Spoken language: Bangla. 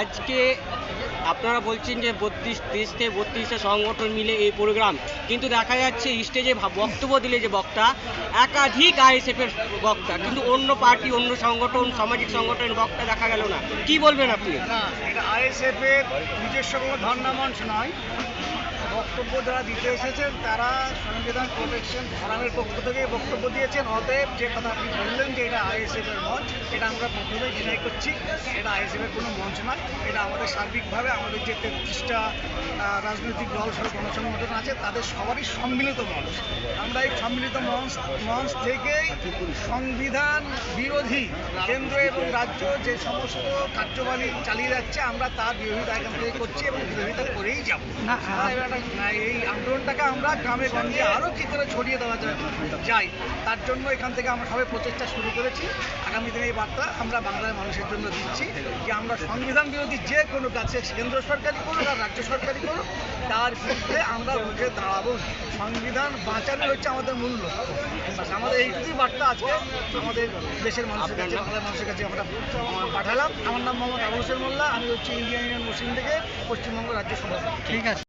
আজকে আপনারা বলছেন যে বত্রিশ দেশ থেকে বত্রিশটা সংগঠন মিলে এই প্রোগ্রাম কিন্তু দেখা যাচ্ছে স্টেজে বক্তব্য দিলে যে বক্তা, একাধিক আইএসএফের বক্তা, কিন্তু অন্য পার্টি অন্য সংগঠন, সামাজিক সংগঠনের বক্তা দেখা গেল না। কি বলবেন আপনি? না, এটা আইএসএফ এর নিজস্ব কোনো ধর্ণা নয়। বক্তব্য যারা দিতে এসেছেন, তারা প্রোটেকশন ফোরামের পক্ষ থেকে বক্তব্য দিয়েছেন। অতএব যে কথা আপনি বললেন যে এটা আইএসএফ এর মঞ্চ এটা আমরা প্রথমেই ডিনাই করছি। এটা আইএসএফ এর কোনো মঞ্চ নয়। এটা আমাদের সার্বিকভাবে আমাদের যে তেত্রিশটা রাজনৈতিক দল সহ গণসংগঠন আছে তাদের সবারই সম্মিলিত মঞ্চ। আমরা এই সম্মিলিত মঞ্চ মঞ্চ থেকেই সংবিধান বিরোধী কেন্দ্র এবং রাজ্য যে সমস্ত কার্যবাহী চালিয়ে যাচ্ছে আমরা তার বিরোধিতা এখান থেকে করছি এবং বিরোধিতা করেই যাব। না, এই আন্দোলনটাকে আমরা গ্রামে গঞ্জে আরও কী করে ছড়িয়ে দেওয়া যায়। তার জন্য এখান থেকে আমরা সবাই প্রচেষ্টা শুরু করেছি। আগামী দিনে এই বার্তা আমরা বাংলার মানুষের জন্য দিচ্ছি যে আমরা সংবিধান বিরোধী যে কোনো কাছে কেন্দ্র সরকারি করুক আর রাজ্য সরকারি করুক, তার বিরুদ্ধে আমরা উঠে দাঁড়াবো। সংবিধান বাঁচানো হচ্ছে আমাদের মূল লক্ষ্য। আমাদের এইটুকুই বার্তা আজকে। আমাদের দেশের মানুষের কাছে, বাংলার মানুষের কাছে আমরা পাঠালাম। আমার নাম মোহাম্মদ আবু হোসেন মোল্লা। আমি হচ্ছি ইন্ডিয়ান ইউনিয়ন মুসলিম থেকে পশ্চিমবঙ্গ রাজ্য সভাপতি। ঠিক আছে।